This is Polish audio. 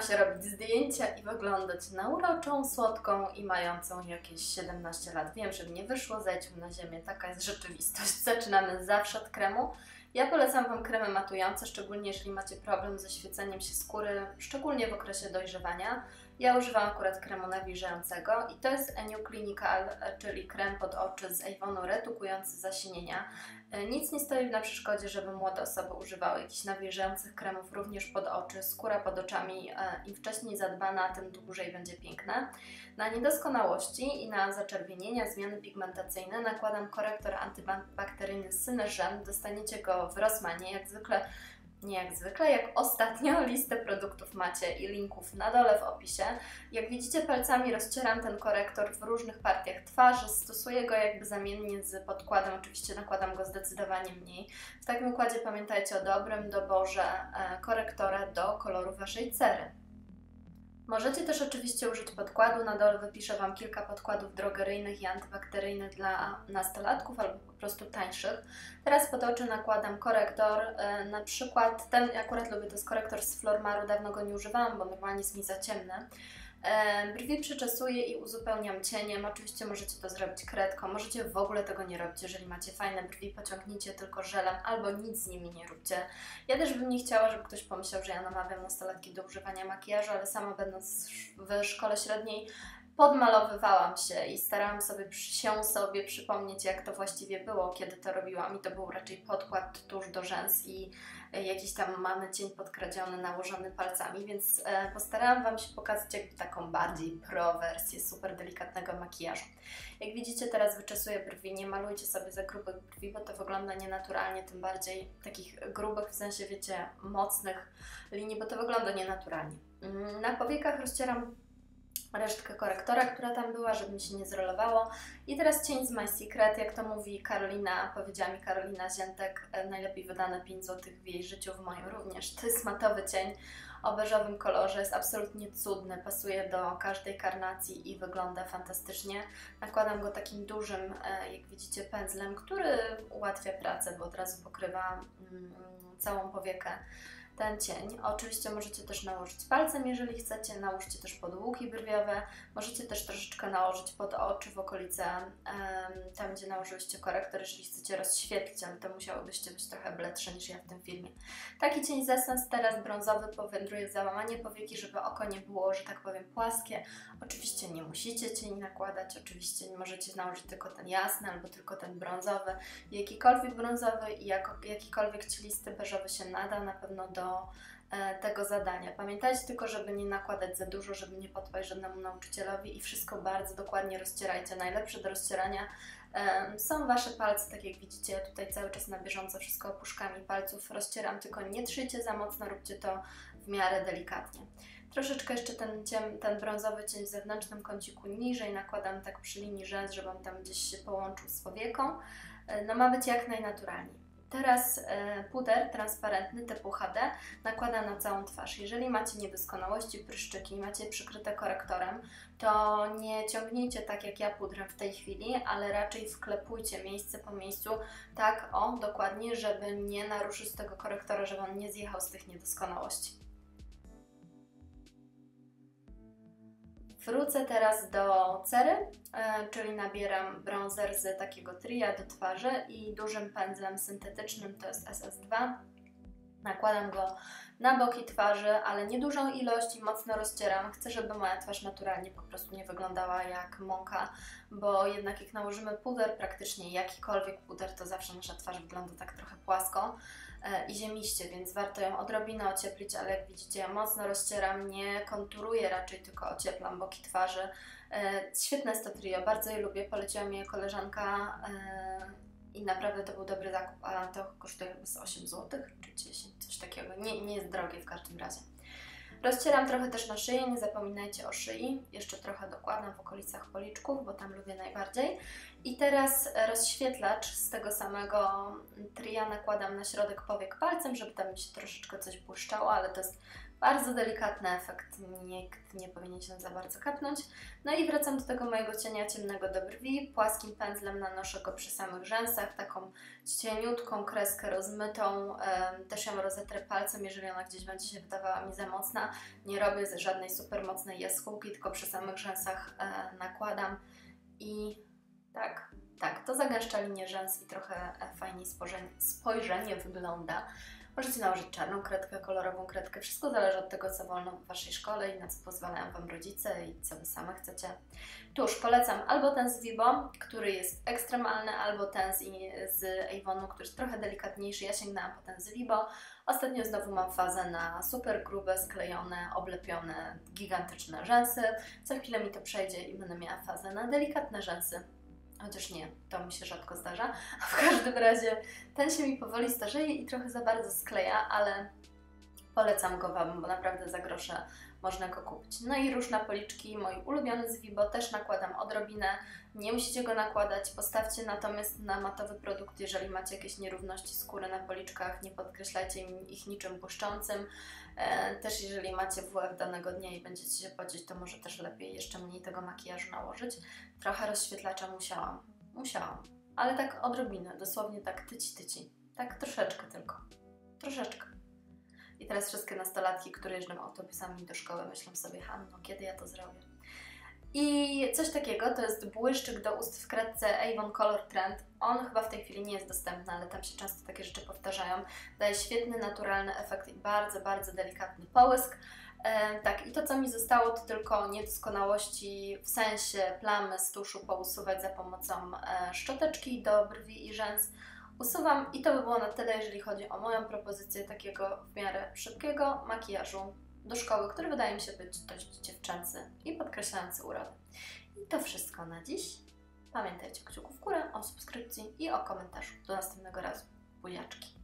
Się robić zdjęcia i wyglądać na uroczą, słodką i mającą jakieś 17 lat. Wiem, że nie wyszło, zejdźmy na ziemię, taka jest rzeczywistość. Zaczynamy zawsze od kremu. Ja polecam Wam kremy matujące, szczególnie jeżeli macie problem ze świeceniem się skóry, szczególnie w okresie dojrzewania. Ja używam akurat kremu nawilżającego i to jest Eniu Clinical, czyli krem pod oczy z Avonu retukujący zasinienia. E, nic nie stoi na przeszkodzie, żeby młode osoby używały jakichś nawilżających kremów również pod oczy. Skóra pod oczami e, im wcześniej zadbana, tym dłużej będzie piękna. Na niedoskonałości i na zaczerwienienia, zmiany pigmentacyjne nakładam korektor antybakteryjny Synergen. Dostaniecie go w Rossmanie, jak zwykle nie jak zwykle, jak ostatnio listę produktów macie i linków na dole w opisie. Jak widzicie palcami rozcieram ten korektor w różnych partiach twarzy, stosuję go jakby zamiennie z podkładem, oczywiście nakładam go zdecydowanie mniej. W takim układzie pamiętajcie o dobrym doborze e, korektora do koloru Waszej cery. Możecie też oczywiście użyć podkładu. Na dole wypiszę Wam kilka podkładów drogeryjnych i antybakteryjnych dla nastolatków albo po prostu tańszych. Teraz pod oczy nakładam korektor, e, na przykład ten, akurat lubię, to jest korektor z Flormaru, dawno go nie używałam, bo normalnie jest mi za ciemny. Brwi przyczesuję i uzupełniam cieniem. Oczywiście możecie to zrobić kredką, możecie w ogóle tego nie robić. Jeżeli macie fajne brwi, pociągnijcie tylko żelem albo nic z nimi nie róbcie. Ja też bym nie chciała, żeby ktoś pomyślał, że ja namawiam nastolatki do używania makijażu, ale sama będąc w szkole średniej podmalowywałam się i starałam sobie się sobie przypomnieć, jak to właściwie było, kiedy to robiłam. I to był raczej podkład tuż do rzęs i jakiś tam mamy cień podkradziony, nałożony palcami, więc e, postarałam Wam się pokazać jakby taką bardziej pro wersję super delikatnego makijażu. Jak widzicie teraz wyczesuję brwi, nie malujcie sobie za grubych brwi, bo to wygląda nienaturalnie, tym bardziej takich grubych, w sensie wiecie, mocnych linii, bo to wygląda nienaturalnie. Mm, na powiekach rozcieram resztkę korektora, która tam była, żeby mi się nie zrolowało. I teraz cień z My Secret, jak to mówi Karolina, powiedziała mi Karolina Ziętek, e, najlepiej wydane 5 zł w jej życiu, w moim również. To jest matowy cień o beżowym kolorze, jest absolutnie cudny, pasuje do każdej karnacji i wygląda fantastycznie. Nakładam go takim dużym, e, jak widzicie, pędzlem, który ułatwia pracę, bo od razu pokrywa mm, całą powiekę ten cień. Oczywiście możecie też nałożyć palcem, jeżeli chcecie, nałóżcie też pod brwiowe, możecie też troszeczkę nałożyć pod oczy w okolice, tam gdzie nałożyliście korektor, jeżeli chcecie rozświetlić, ale to musiałobyście być trochę bledsze niż ja w tym filmie. Taki cień z Essence, teraz brązowy, powędruje w załamanie powieki, żeby oko nie było, że tak powiem, płaskie. Oczywiście nie musicie cień nakładać, oczywiście możecie nałożyć tylko ten jasny albo tylko ten brązowy. Jakikolwiek brązowy i jakikolwiek cielisty beżowy się nada na pewno do E, tego zadania. Pamiętajcie tylko, żeby nie nakładać za dużo, żeby nie podpaść żadnemu nauczycielowi i wszystko bardzo dokładnie rozcierajcie. Najlepsze do rozcierania są Wasze palce, tak jak widzicie, ja tutaj cały czas na bieżąco wszystko opuszkami palców rozcieram, tylko nie trzyjcie za mocno, róbcie to w miarę delikatnie. Troszeczkę jeszcze ten, ciem, ten brązowy cień w zewnętrznym kąciku niżej nakładam tak przy linii rzęs, żeby on tam gdzieś się połączył z powieką. E, no ma być jak najnaturalniej. Teraz e, puder transparentny typu HD nakładam na całą twarz. Jeżeli macie niedoskonałości, pryszczyki, macie przykryte korektorem, to nie ciągnijcie tak jak ja pudrem w tej chwili, ale raczej wklepujcie miejsce po miejscu, tak o, dokładnie, żeby nie naruszyć tego korektora, żeby on nie zjechał z tych niedoskonałości. Wrócę teraz do cery, e, czyli nabieram bronzer z takiego tria do twarzy i dużym pędzlem syntetycznym, to jest SS2. Nakładam go na boki twarzy, ale niedużą ilość i mocno rozcieram. Chcę, żeby moja twarz naturalnie po prostu nie wyglądała jak mąka, bo jednak jak nałożymy puder, praktycznie jakikolwiek puder, to zawsze nasza twarz wygląda tak trochę płasko. E, i ziemiście, więc warto ją odrobinę ocieplić, ale jak widzicie ja mocno rozcieram, nie konturuję raczej, tylko ocieplam boki twarzy. E, świetne jest to trio, bardzo je lubię, poleciła mi je koleżanka e, i naprawdę to był dobry zakup, a to kosztuje chyba z 8 zł czy 10, coś takiego, nie, nie jest drogie w każdym razie. Rozcieram trochę też na szyję, nie zapominajcie o szyi. Jeszcze trochę dokładam w okolicach policzków, bo tam lubię najbardziej. I teraz rozświetlacz z tego samego tria nakładam na środek powiek palcem, żeby tam mi się troszeczkę coś błyszczało, ale to jest Bardzo delikatny efekt, nikt nie powinien się za bardzo kapnąć. No i wracam do tego mojego cienia ciemnego do brwi. Płaskim pędzlem nanoszę go przy samych rzęsach, taką cieniutką kreskę rozmytą. Też ją rozetrę palcem, jeżeli ona gdzieś będzie się wydawała mi za mocna. Nie robię żadnej super mocnej jaskółki, tylko przy samych rzęsach e, nakładam i tak, tak, to zagęszcza linię rzęs i trochę e, fajniej spojrzenie wygląda. Możecie nałożyć czarną kredkę, kolorową kredkę. Wszystko zależy od tego, co wolno w Waszej szkole i na co pozwalają Wam rodzice i co Wy same chcecie. Tuż polecam albo ten z Vibo, który jest ekstremalny, albo ten z, z Avonu, który jest trochę delikatniejszy. Ja sięgnęłam po ten z Vibo. Ostatnio znowu mam fazę na super grube, sklejone, oblepione, gigantyczne rzęsy. Za chwilę mi to przejdzie i będę miała fazę na delikatne rzęsy Chociaż nie, to mi się rzadko zdarza. W każdym razie ten się mi powoli starzeje i trochę za bardzo skleja, ale polecam go Wam, bo naprawdę za grosze można go kupić. No i róż na policzki, mój ulubiony z Vibo, też nakładam odrobinę. Nie musicie go nakładać, postawcie natomiast na matowy produkt, jeżeli macie jakieś nierówności skóry na policzkach, nie podkreślajcie ich niczym błyszczącym. E, też jeżeli macie WF danego dnia i będziecie się pocić, to może też lepiej jeszcze mniej tego makijażu nałożyć. Trochę rozświetlacza musiałam, musiałam, ale tak odrobinę, dosłownie tak tyci tyci, tak troszeczkę tylko, troszeczkę. I teraz wszystkie nastolatki, które jeżdżą autobusami do szkoły, myślą sobie, Hanno, kiedy ja to zrobię? I coś takiego, to jest błyszczyk do ust w kredce Avon Color Trend. On chyba w tej chwili nie jest dostępny, ale tam się często takie rzeczy powtarzają. Daje świetny, naturalny efekt i bardzo, bardzo delikatny połysk. E, tak, i to co mi zostało to tylko niedoskonałości w sensie plamy z tuszu pousuwać za pomocą e, szczoteczki do brwi i rzęs. Usuwam i to by było na tyle, jeżeli chodzi o moją propozycję takiego w miarę szybkiego makijażu do szkoły, który wydaje mi się być dość dziewczęcy i podkreślający urodę. I to wszystko na dziś. Pamiętajcie o kciuku w górę, o subskrypcji i o komentarzu. Do następnego razu. Buziaczki.